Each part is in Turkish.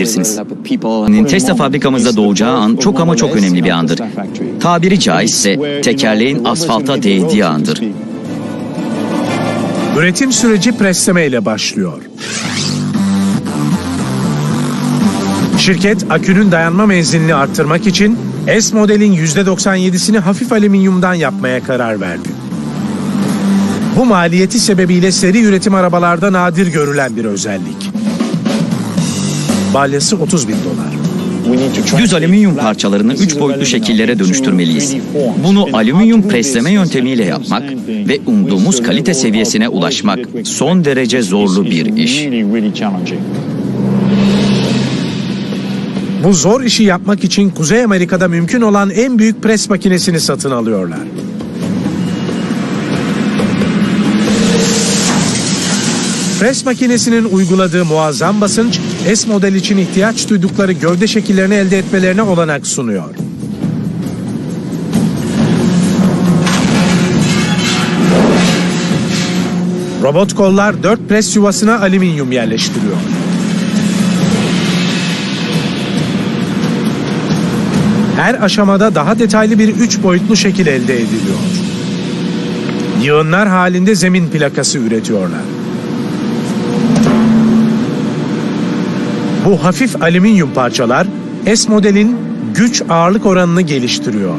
olabilirsiniz. Tesla fabrikamızda doğacağı an çok ama çok önemli bir andır. Tabiri caizse tekerleğin asfalta değdiği andır. Üretim süreci presleme ile başlıyor. Şirket akünün dayanma menzilini arttırmak için S modelin %97'sini hafif alüminyumdan yapmaya karar verdi. Bu maliyeti sebebiyle seri üretim arabalarda nadir görülen bir özellik. Balyası 30 bin dolar. Düz alüminyum parçalarını üç boyutlu şekillere dönüştürmeliyiz. Bunu alüminyum presleme yöntemiyle yapmak ve umduğumuz kalite seviyesine ulaşmak son derece zorlu bir iş. Bu zor işi yapmak için Kuzey Amerika'da mümkün olan en büyük pres makinesini satın alıyorlar. Pres makinesinin uyguladığı muazzam basınç S model için ihtiyaç duydukları gövde şekillerini elde etmelerine olanak sunuyor. Robot kollar 4 pres yuvasına alüminyum yerleştiriyor. Her aşamada daha detaylı bir üç boyutlu şekil elde ediliyor. Yığınlar halinde zemin plakası üretiyorlar. Bu hafif alüminyum parçalar S modelin güç ağırlık oranını geliştiriyor.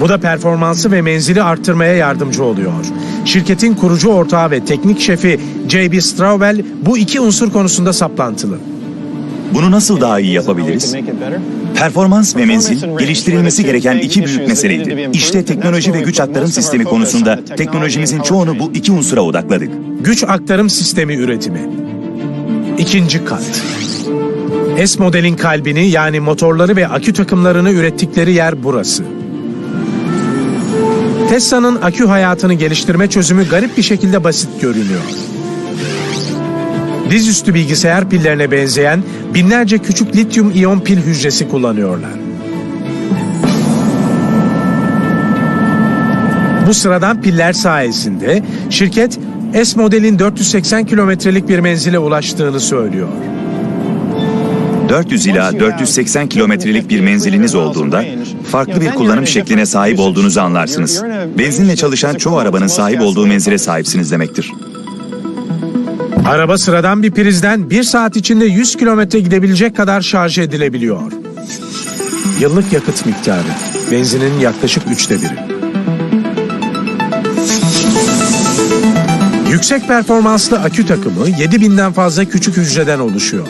Bu da performansı ve menzili arttırmaya yardımcı oluyor. Şirketin kurucu ortağı ve teknik şefi J.B. Straubel bu iki unsur konusunda saplantılı. Bunu nasıl daha iyi yapabiliriz? Performans ve menzil geliştirilmesi gereken iki büyük meseleydi. İşte teknoloji ve güç aktarım sistemi konusunda teknolojimizin çoğunu bu iki unsura odakladık. Güç aktarım sistemi üretimi. İkinci kat. S modelin kalbini yani motorları ve akü takımlarını ürettikleri yer burası. Tesla'nın akü hayatını geliştirme çözümü garip bir şekilde basit görünüyor. Dizüstü bilgisayar pillerine benzeyen binlerce küçük lityum iyon pil hücresi kullanıyorlar. Bu sıradan piller sayesinde şirket S modelin 480 kilometrelik bir menzile ulaştığını söylüyor. 400 ila 480 kilometrelik bir menziliniz olduğunda farklı bir kullanım şekline sahip olduğunuzu anlarsınız. Benzinle çalışan çoğu arabanın sahip olduğu menzile sahipsiniz demektir. Araba sıradan bir prizden 1 saat içinde 100 kilometre gidebilecek kadar şarj edilebiliyor. Yıllık yakıt miktarı benzinin yaklaşık üçte biri. Yüksek performanslı akü takımı 7000'den fazla küçük hücreden oluşuyor.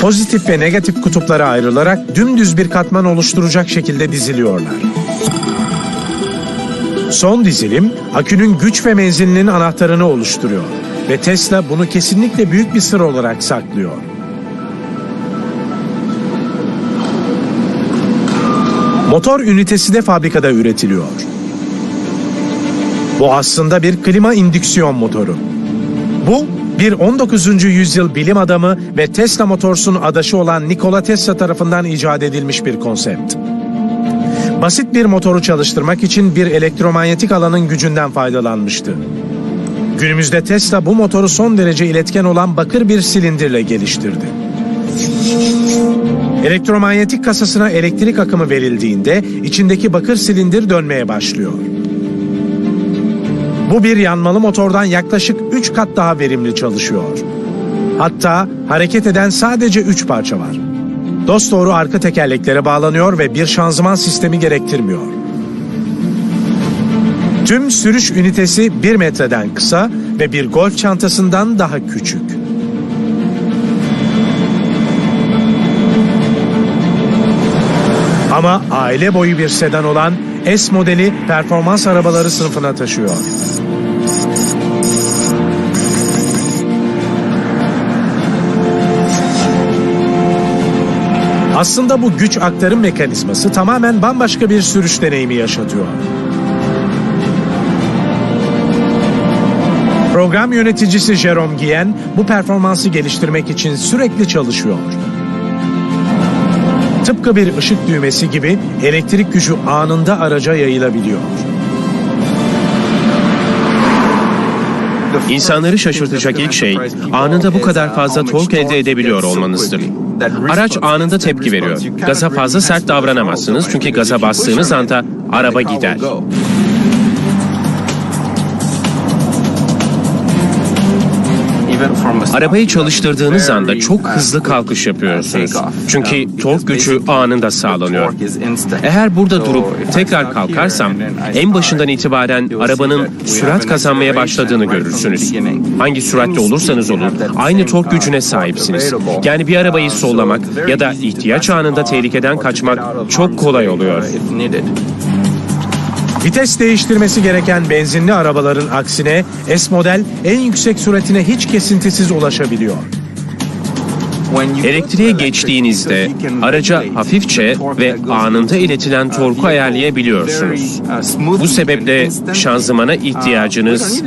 Pozitif ve negatif kutuplara ayrılarak dümdüz bir katman oluşturacak şekilde diziliyorlar. Son dizilim akünün güç ve menzilinin anahtarını oluşturuyor ve Tesla bunu kesinlikle büyük bir sır olarak saklıyor. Motor ünitesi de fabrikada üretiliyor. Bu aslında bir klima indüksiyon motoru. Bu bir 19. yüzyıl bilim adamı ve Tesla Motors'un adaşı olan Nikola Tesla tarafından icat edilmiş bir konsept. Basit bir motoru çalıştırmak için bir elektromanyetik alanın gücünden faydalanmıştı. Günümüzde Tesla bu motoru son derece iletken olan bakır bir silindirle geliştirdi. Elektromanyetik kasasına elektrik akımı verildiğinde içindeki bakır silindir dönmeye başlıyor. Bu bir yanmalı motordan yaklaşık 3 kat daha verimli çalışıyor. Hatta hareket eden sadece 3 parça var. Dosdoğru arka tekerleklere bağlanıyor ve bir şanzıman sistemi gerektirmiyor. Tüm sürüş ünitesi 1 metreden kısa ve bir golf çantasından daha küçük. Ama aile boyu bir sedan olan S modeli performans arabaları sınıfına taşıyor. Aslında bu güç aktarım mekanizması tamamen bambaşka bir sürüş deneyimi yaşatıyor. Program yöneticisi Jerome Guillen bu performansı geliştirmek için sürekli çalışıyor. Tıpkı bir ışık düğmesi gibi elektrik gücü anında araca yayılabiliyor. İnsanları şaşırtacak ilk şey anında bu kadar fazla tork elde edebiliyor olmanızdır. Araç anında tepki veriyor. Gaza fazla sert davranamazsınız çünkü gaza bastığınız anda araba gider. Arabayı çalıştırdığınız anda çok hızlı kalkış yapıyorsunuz. Çünkü tork gücü anında sağlanıyor. Eğer burada durup tekrar kalkarsam en başından itibaren arabanın sürat kazanmaya başladığını görürsünüz. Hangi süratte olursanız olun aynı tork gücüne sahipsiniz. Yani bir arabayı sollamak ya da ihtiyaç anında tehlikeden kaçmak çok kolay oluyor. Vites değiştirmesi gereken benzinli arabaların aksine S model en yüksek süratine hiç kesintisiz ulaşabiliyor. Elektriğe geçtiğinizde araca hafifçe ve anında iletilen torku ayarlayabiliyorsunuz. Bu sebeple şanzımana ihtiyacınız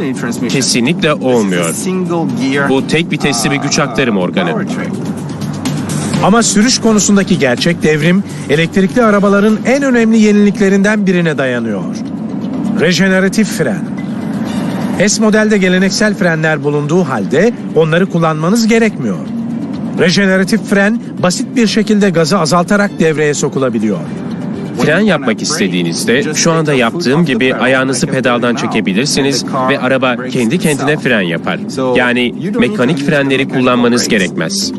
kesinlikle olmuyor. Bu tek vitesli bir güç aktarım organı. Ama sürüş konusundaki gerçek devrim elektrikli arabaların en önemli yeniliklerinden birine dayanıyor. Rejeneratif fren. S modelde geleneksel frenler bulunduğu halde onları kullanmanız gerekmiyor. Rejeneratif fren basit bir şekilde gazı azaltarak devreye sokulabiliyor. Fren yapmak istediğinizde şu anda yaptığım gibi ayağınızı pedaldan çekebilirsiniz ve araba kendi kendine fren yapar. Yani mekanik frenleri kullanmanız gerekmez.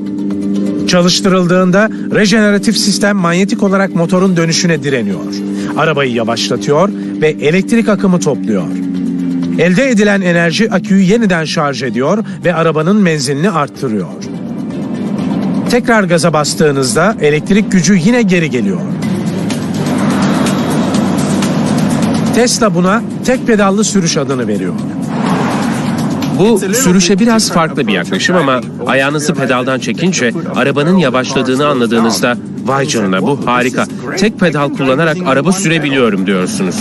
Çalıştırıldığında rejeneratif sistem manyetik olarak motorun dönüşüne direniyor. Arabayı yavaşlatıyor ve elektrik akımı topluyor. Elde edilen enerji aküyü yeniden şarj ediyor ve arabanın menzilini arttırıyor. Tekrar gaza bastığınızda elektrik gücü yine geri geliyor. Tesla buna tek pedallı sürüş adını veriyor. Bu sürüşe biraz farklı bir yaklaşım ama ayağınızı pedaldan çekince arabanın yavaşladığını anladığınızda vay canına bu harika. Tek pedal kullanarak araba sürebiliyorum diyorsunuz.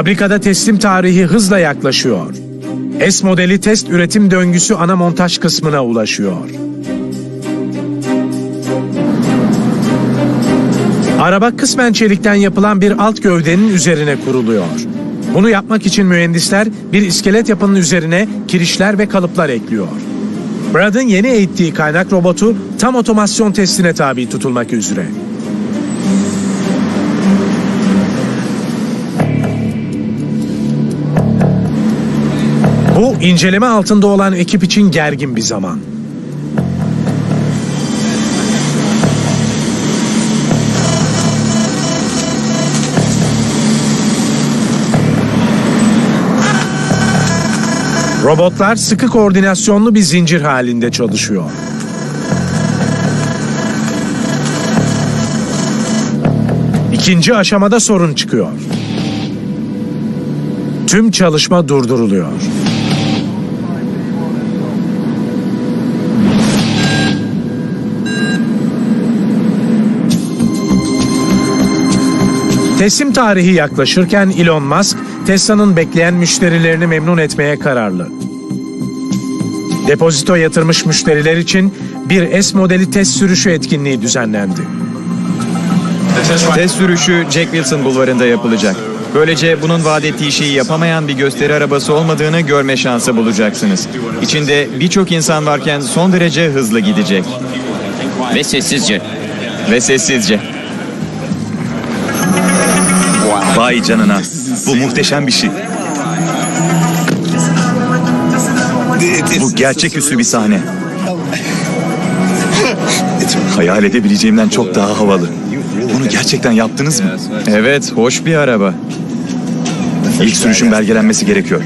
Fabrikada teslim tarihi hızla yaklaşıyor. S modeli test üretim döngüsü ana montaj kısmına ulaşıyor. Araba kısmen çelikten yapılan bir alt gövdenin üzerine kuruluyor. Bunu yapmak için mühendisler bir iskelet yapının üzerine kirişler ve kalıplar ekliyor. Brad'ın yeni eğittiği kaynak robotu tam otomasyon testine tabi tutulmak üzere. Bu inceleme altında olan ekip için gergin bir zaman. Robotlar sıkı koordinasyonlu bir zincir halinde çalışıyor. İkinci aşamada sorun çıkıyor. Tüm çalışma durduruluyor. Teslim tarihi yaklaşırken Elon Musk, Tesla'nın bekleyen müşterilerini memnun etmeye kararlı. Depozito yatırmış müşteriler için bir S modeli test sürüşü etkinliği düzenlendi. Test sürüşü Jack Wilson bulvarında yapılacak. Böylece bunun vaat ettiği şeyi yapamayan bir gösteri arabası olmadığını görme şansı bulacaksınız. İçinde birçok insan varken son derece hızlı gidecek. Ve sessizce. Ve sessizce. Vay canına. Bu muhteşem bir şey. Bu gerçeküstü bir sahne. Hayal edebileceğimden çok daha havalı. Bunu gerçekten yaptınız mı? Evet, hoş bir araba. İlk sürüşün belgelenmesi gerekiyor.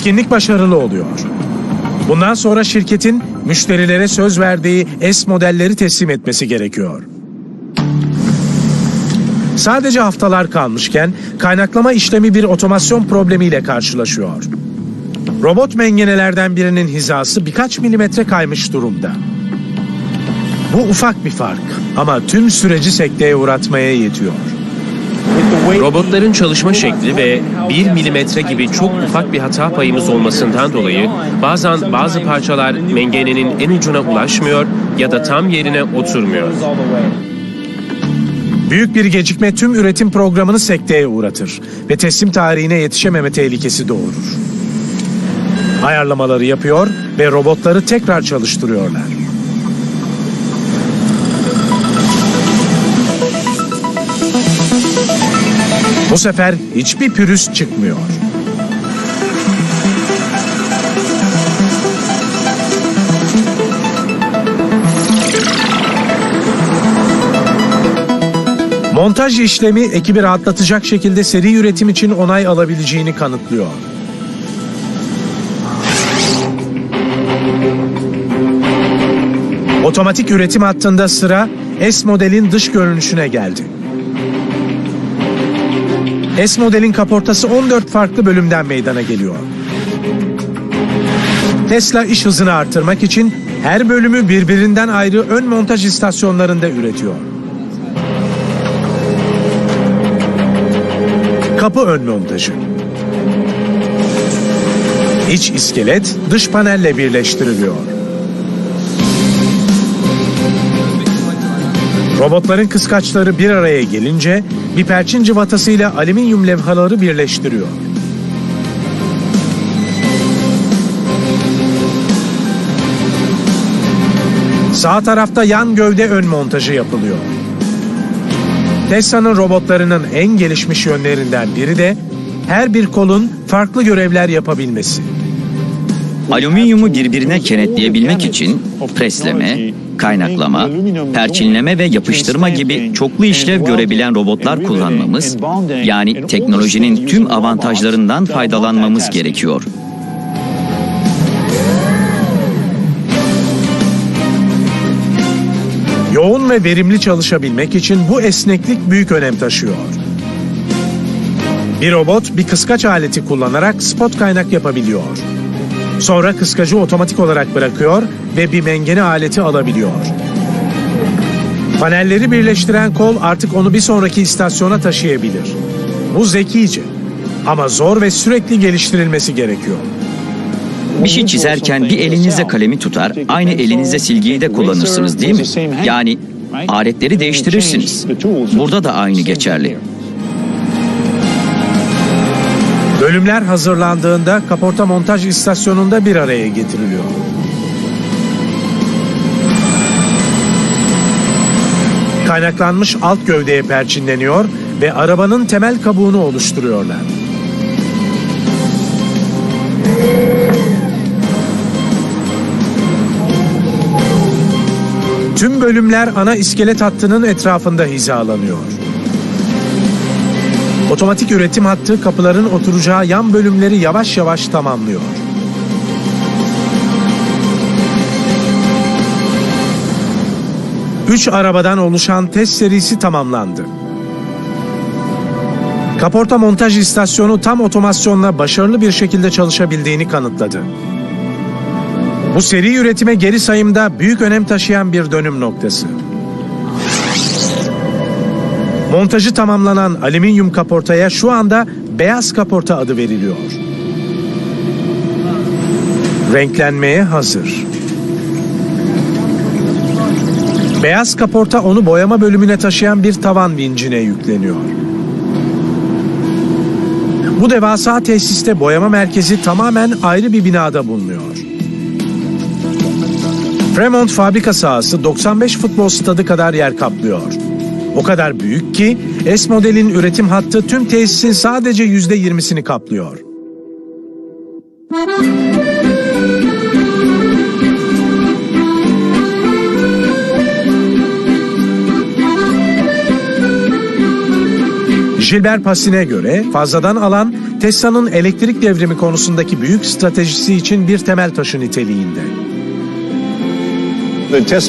Etkinlik başarılı oluyor. Bundan sonra şirketin müşterilere söz verdiği S modelleri teslim etmesi gerekiyor. Sadece haftalar kalmışken kaynaklama işlemi bir otomasyon problemiyle karşılaşıyor. Robot mengenelerden birinin hizası birkaç milimetre kaymış durumda. Bu ufak bir fark ama tüm süreci sekteye uğratmaya yetiyor. Robotların çalışma şekli ve 1 milimetre gibi çok ufak bir hata payımız olmasından dolayı bazen bazı parçalar mengenenin en ucuna ulaşmıyor ya da tam yerine oturmuyor. Büyük bir gecikme tüm üretim programını sekteye uğratır ve teslim tarihine yetişememe tehlikesi doğurur. Ayarlamaları yapıyor ve robotları tekrar çalıştırıyorlar. Bu sefer hiçbir pürüz çıkmıyor. Montaj işlemi ekibi rahatlatacak şekilde seri üretim için onay alabileceğini kanıtlıyor. Otomatik üretim hattında sıra S modelin dış görünüşüne geldi. S modelin kaportası 14 farklı bölümden meydana geliyor. Tesla iş hızını artırmak için her bölümü birbirinden ayrı ön montaj istasyonlarında üretiyor. Kapı ön montajı. İç iskelet dış panelle birleştiriliyor. Robotların kıskaçları bir araya gelince bir perçin cıvatasıyla alüminyum levhaları birleştiriyor. Sağ tarafta yan gövde ön montajı yapılıyor. Tesla'nın robotlarının en gelişmiş yönlerinden biri de her bir kolun farklı görevler yapabilmesi. Alüminyumu birbirine kenetleyebilmek için presleme, kaynaklama, perçinleme ve yapıştırma gibi çoklu işlev görebilen robotlar kullanmamız, yani teknolojinin tüm avantajlarından faydalanmamız gerekiyor. Yoğun ve verimli çalışabilmek için bu esneklik büyük önem taşıyor. Bir robot bir kıskaç aleti kullanarak spot kaynak yapabiliyor. Sonra kıskacı otomatik olarak bırakıyor ve bir mengene aleti alabiliyor. Panelleri birleştiren kol artık onu bir sonraki istasyona taşıyabilir. Bu zekice ama zor ve sürekli geliştirilmesi gerekiyor. Bir şey çizerken bir elinizle kalemi tutar, aynı elinizle silgiyi de kullanırsınız değil mi? Yani aletleri değiştirirsiniz. Burada da aynı geçerli. Bölümler hazırlandığında kaporta montaj istasyonunda bir araya getiriliyor. Kaynaklanmış alt gövdeye perçinleniyor ve arabanın temel kabuğunu oluşturuyorlar. Tüm bölümler ana iskelet hattının etrafında hizalanıyor. Otomatik üretim hattı kapıların oturacağı yan bölümleri yavaş yavaş tamamlıyor. Üç arabadan oluşan test serisi tamamlandı. Kaporta montaj istasyonu tam otomasyonla başarılı bir şekilde çalışabildiğini kanıtladı. Bu seri üretime geri sayımda büyük önem taşıyan bir dönüm noktası. Montajı tamamlanan alüminyum kaportaya şu anda beyaz kaporta adı veriliyor. Renklenmeye hazır. Beyaz kaporta onu boyama bölümüne taşıyan bir tavan vincine yükleniyor. Bu devasa tesiste boyama merkezi tamamen ayrı bir binada bulunuyor. Fremont fabrika sahası 95 futbol stadı kadar yer kaplıyor. O kadar büyük ki S modelin üretim hattı tüm tesisin sadece %20'sini kaplıyor. Gilbert Passin'e göre fazladan alan Tesla'nın elektrik devrimi konusundaki büyük stratejisi için bir temel taşı niteliğinde.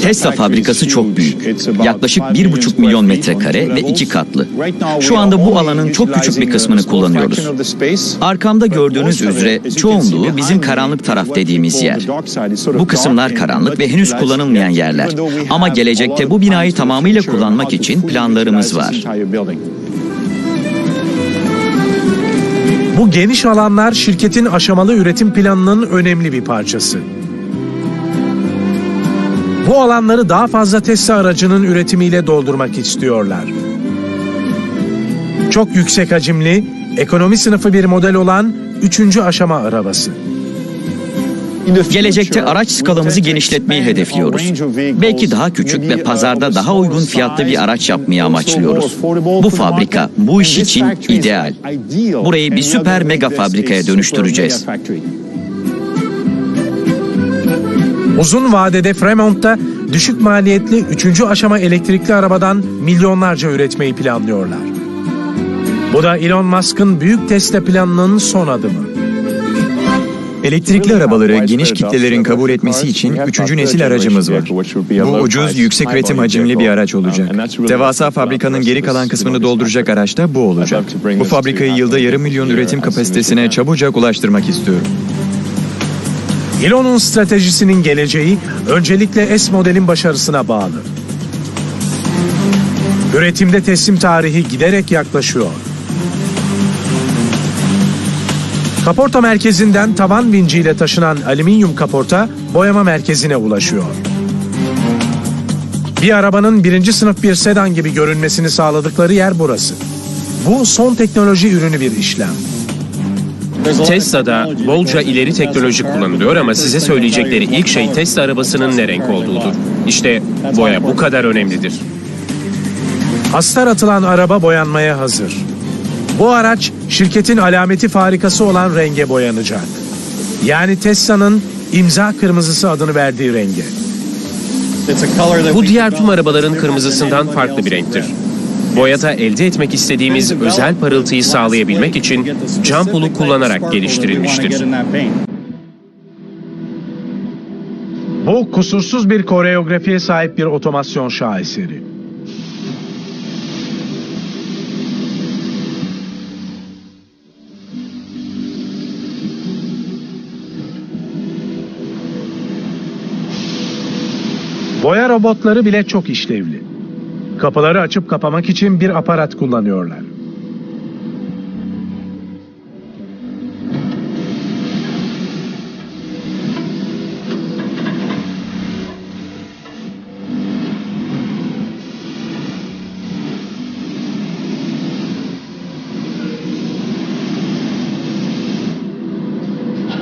Tesla fabrikası çok büyük. Yaklaşık 1,5 milyon metrekare ve iki katlı. Şu anda bu alanın çok küçük bir kısmını kullanıyoruz. Arkamda gördüğünüz üzere çoğunluğu bizim karanlık taraf dediğimiz yer. Bu kısımlar karanlık ve henüz kullanılmayan yerler. Ama gelecekte bu binayı tamamıyla kullanmak için planlarımız var. Bu geniş alanlar şirketin aşamalı üretim planının önemli bir parçası. Bu alanları daha fazla Tesla aracının üretimiyle doldurmak istiyorlar. Çok yüksek hacimli, ekonomi sınıfı bir model olan üçüncü aşama arabası. Gelecekte araç skalamızı genişletmeyi hedefliyoruz. Belki daha küçük ve pazarda daha uygun fiyatlı bir araç yapmayı amaçlıyoruz. Bu fabrika bu iş için ideal. Burayı bir süper mega fabrikaya dönüştüreceğiz. Uzun vadede Fremont'ta düşük maliyetli üçüncü aşama elektrikli arabadan milyonlarca üretmeyi planlıyorlar. Bu da Elon Musk'ın büyük Tesla planının son adımı. Elektrikli arabaları geniş kitlelerin kabul etmesi için üçüncü nesil aracımız var. Bu ucuz, yüksek üretim hacimli bir araç olacak. Devasa fabrikanın geri kalan kısmını dolduracak araç da bu olacak. Bu fabrikayı yılda yarım milyon üretim kapasitesine çabucak ulaştırmak istiyorum. Elon'un stratejisinin geleceği öncelikle S modelin başarısına bağlı. Üretimde teslim tarihi giderek yaklaşıyor. Kaporta merkezinden tavan vinciyle taşınan alüminyum kaporta boyama merkezine ulaşıyor. Bir arabanın birinci sınıf bir sedan gibi görünmesini sağladıkları yer burası. Bu son teknoloji ürünü bir işlem. Tesla'da bolca ileri teknoloji kullanılıyor ama size söyleyecekleri ilk şey Tesla arabasının ne renk olduğudur. İşte boya bu kadar önemlidir. Astar atılan araba boyanmaya hazır. Bu araç şirketin alameti farikası olan renge boyanacak. Yani Tesla'nın imza kırmızısı adını verdiği renge. Bu diğer tüm arabaların kırmızısından farklı bir renktir. Boyada elde etmek istediğimiz özel parıltıyı sağlayabilmek için cam pulu kullanarak geliştirilmiştir. Bu kusursuz bir koreografiye sahip bir otomasyon şaheseri. Boya robotları bile çok işlevli. Kapıları açıp kapamak için bir aparat kullanıyorlar.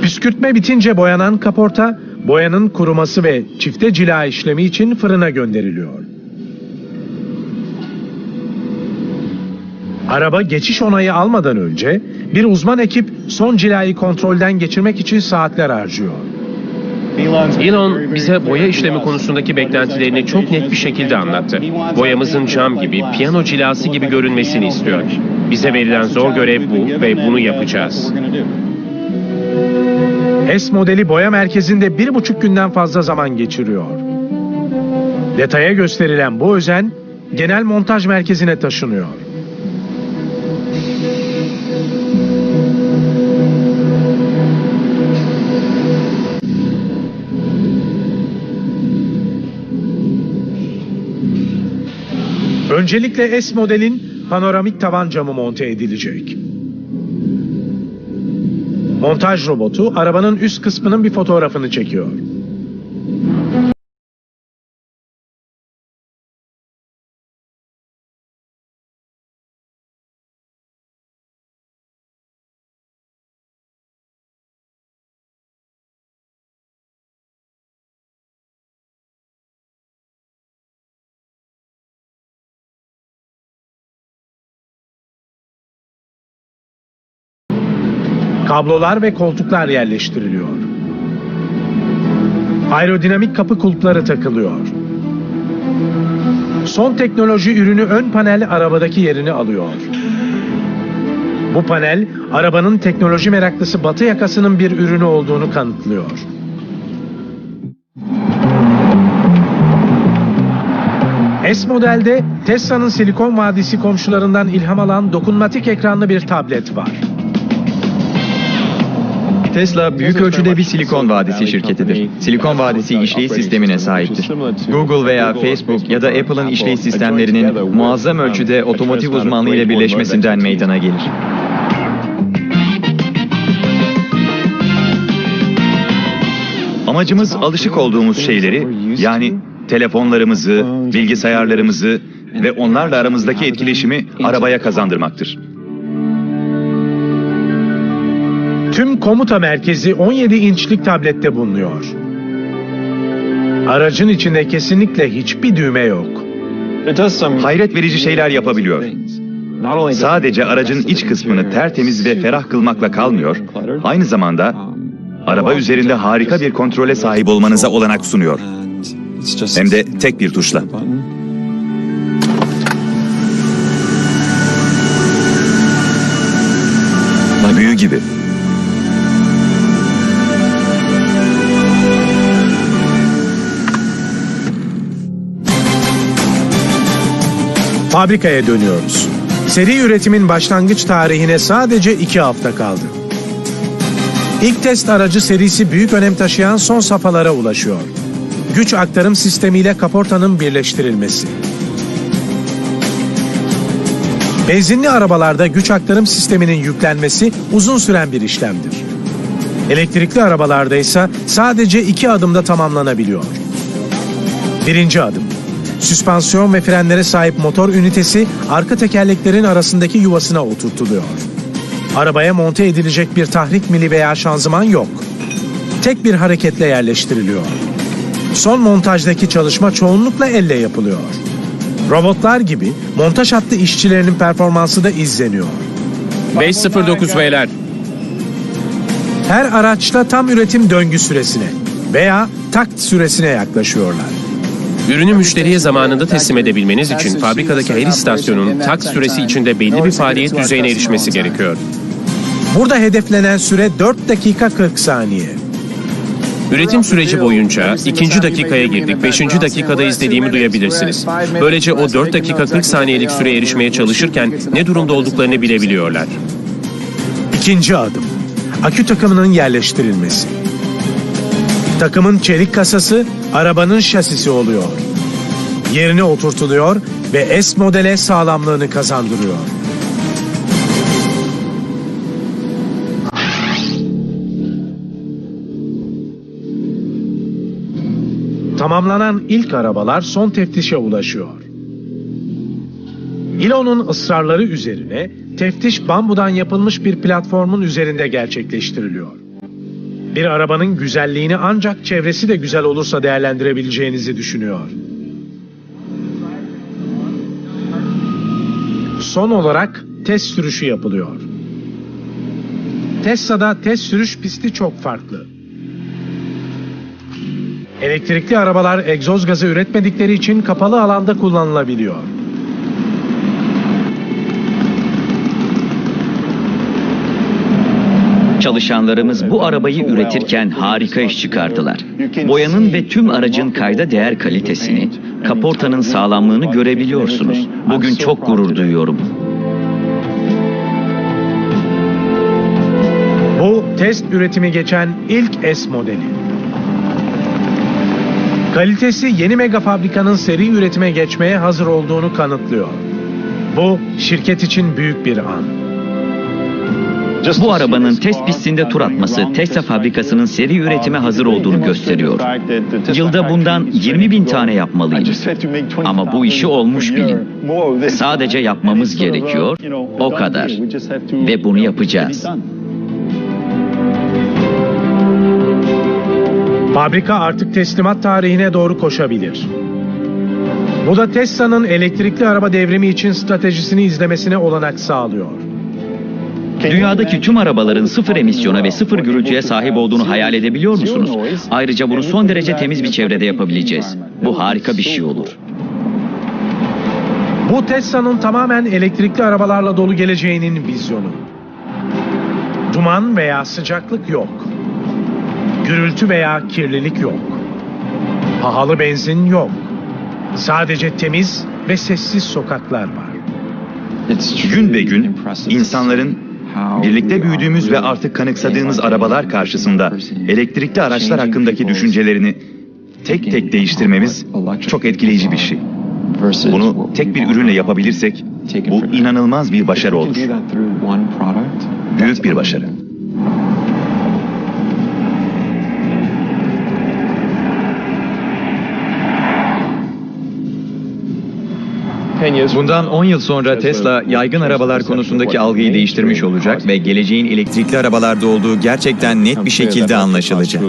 Püskürtme bitince boyanan kaporta, boyanın kuruması ve çifte cila işlemi için fırına gönderiliyor. Araba geçiş onayı almadan önce bir uzman ekip son cilayı kontrolden geçirmek için saatler harcıyor. Elon bize boya işlemi konusundaki beklentilerini çok net bir şekilde anlattı. Boyamızın cam gibi, piyano cilası gibi görünmesini istiyor. Bize verilen zor görev bu ve bunu yapacağız. S modeli boya merkezinde bir buçuk günden fazla zaman geçiriyor. Detaya gösterilen bu özen genel montaj merkezine taşınıyor. Öncelikle S modelin panoramik tavan camı monte edilecek. Montaj robotu arabanın üst kısmının bir fotoğrafını çekiyor. Kablolar ve koltuklar yerleştiriliyor. Aerodinamik kapı kulpları takılıyor. Son teknoloji ürünü ön panel arabadaki yerini alıyor. Bu panel arabanın teknoloji meraklısı batı yakasının bir ürünü olduğunu kanıtlıyor. S modelde Tesla'nın Silikon Vadisi komşularından ilham alan dokunmatik ekranlı bir tablet var. Tesla büyük ölçüde bir Silikon Vadisi şirketidir. Silikon Vadisi işleyiş sistemine sahiptir. Google veya Facebook ya da Apple'ın işleyiş sistemlerinin muazzam ölçüde otomotiv uzmanlığı ile birleşmesinden meydana gelir. Amacımız alışık olduğumuz şeyleri yani telefonlarımızı, bilgisayarlarımızı ve onlarla aramızdaki etkileşimi arabaya kazandırmaktır. Tüm komuta merkezi 17 inçlik tablette bulunuyor. Aracın içinde kesinlikle hiçbir düğme yok. Hayret verici şeyler yapabiliyor. Sadece aracın iç kısmını tertemiz ve ferah kılmakla kalmıyor, aynı zamanda araba üzerinde harika bir kontrole sahip olmanıza olanak sunuyor. Hem de tek bir tuşla. Büyü gibi. Fabrikaya dönüyoruz. Seri üretimin başlangıç tarihine sadece iki hafta kaldı. İlk test aracı serisi büyük önem taşıyan son safhalara ulaşıyor. Güç aktarım sistemiyle kaportanın birleştirilmesi. Benzinli arabalarda güç aktarım sisteminin yüklenmesi uzun süren bir işlemdir. Elektrikli arabalarda ise sadece iki adımda tamamlanabiliyor. Birinci adım. Süspansiyon ve frenlere sahip motor ünitesi arka tekerleklerin arasındaki yuvasına oturtuluyor. Arabaya monte edilecek bir tahrik mili veya şanzıman yok. Tek bir hareketle yerleştiriliyor. Son montajdaki çalışma çoğunlukla elle yapılıyor. Robotlar gibi montaj hattı işçilerinin performansı da izleniyor. 509 beyler. Her araçta tam üretim döngü süresine veya takt süresine yaklaşıyorlar. Ürünü müşteriye zamanında teslim edebilmeniz için fabrikadaki her istasyonun tak süresi içinde belli bir faaliyet düzeyine erişmesi gerekiyor. Burada hedeflenen süre 4 dakika 40 saniye. Üretim süreci boyunca ikinci dakikaya girdik, beşinci dakikada izlediğimi duyabilirsiniz. Böylece o 4 dakika 40 saniyelik süreye erişmeye çalışırken ne durumda olduklarını bilebiliyorlar. İkinci adım. Akü takımının yerleştirilmesi. Takımın çelik kasası arabanın şasisi oluyor. Yerine oturtuluyor ve S modele sağlamlığını kazandırıyor. Tamamlanan ilk arabalar son teftişe ulaşıyor. Elon'un ısrarları üzerine teftiş bambudan yapılmış bir platformun üzerinde gerçekleştiriliyor. Bir arabanın güzelliğini ancak çevresi de güzel olursa değerlendirebileceğinizi düşünüyor. Son olarak test sürüşü yapılıyor. Tesla'da test sürüş pisti çok farklı. Elektrikli arabalar egzoz gazı üretmedikleri için kapalı alanda kullanılabiliyor. Çalışanlarımız bu arabayı üretirken harika iş çıkardılar. Boyanın ve tüm aracın kayda değer kalitesini, kaportanın sağlamlığını görebiliyorsunuz. Bugün çok gurur duyuyorum. Bu test üretimi geçen ilk S modeli. Kalitesi yeni mega fabrikanın seri üretime geçmeye hazır olduğunu kanıtlıyor. Bu şirket için büyük bir an. Bu arabanın test pistinde tur atması Tesla fabrikasının seri üretime hazır olduğunu gösteriyor. Yılda bundan 20 bin tane yapmalıyız. Ama bu işi olmuş bilin. Sadece yapmamız gerekiyor. O kadar. Ve bunu yapacağız. Fabrika artık teslimat tarihine doğru koşabilir. Bu da Tesla'nın elektrikli araba devrimi için stratejisini izlemesine olanak sağlıyor. Dünyadaki tüm arabaların sıfır emisyona ve sıfır gürültüye sahip olduğunu hayal edebiliyor musunuz? Ayrıca bunu son derece temiz bir çevrede yapabileceğiz. Bu harika bir şey olur. Bu Tesla'nın tamamen elektrikli arabalarla dolu geleceğinin vizyonu. Duman veya sıcaklık yok. Gürültü veya kirlilik yok. Pahalı benzin yok. Sadece temiz ve sessiz sokaklar var. Gün be gün insanların birlikte büyüdüğümüz ve artık kanıksadığımız arabalar karşısında elektrikli araçlar hakkındaki düşüncelerini tek tek değiştirmemiz çok etkileyici bir şey. Bunu tek bir ürünle yapabilirsek bu inanılmaz bir başarı olur. Büyük bir başarı. Bundan 10 yıl sonra Tesla yaygın arabalar konusundaki algıyı değiştirmiş olacak ve geleceğin elektrikli arabalarda olduğu gerçekten net bir şekilde anlaşılacak.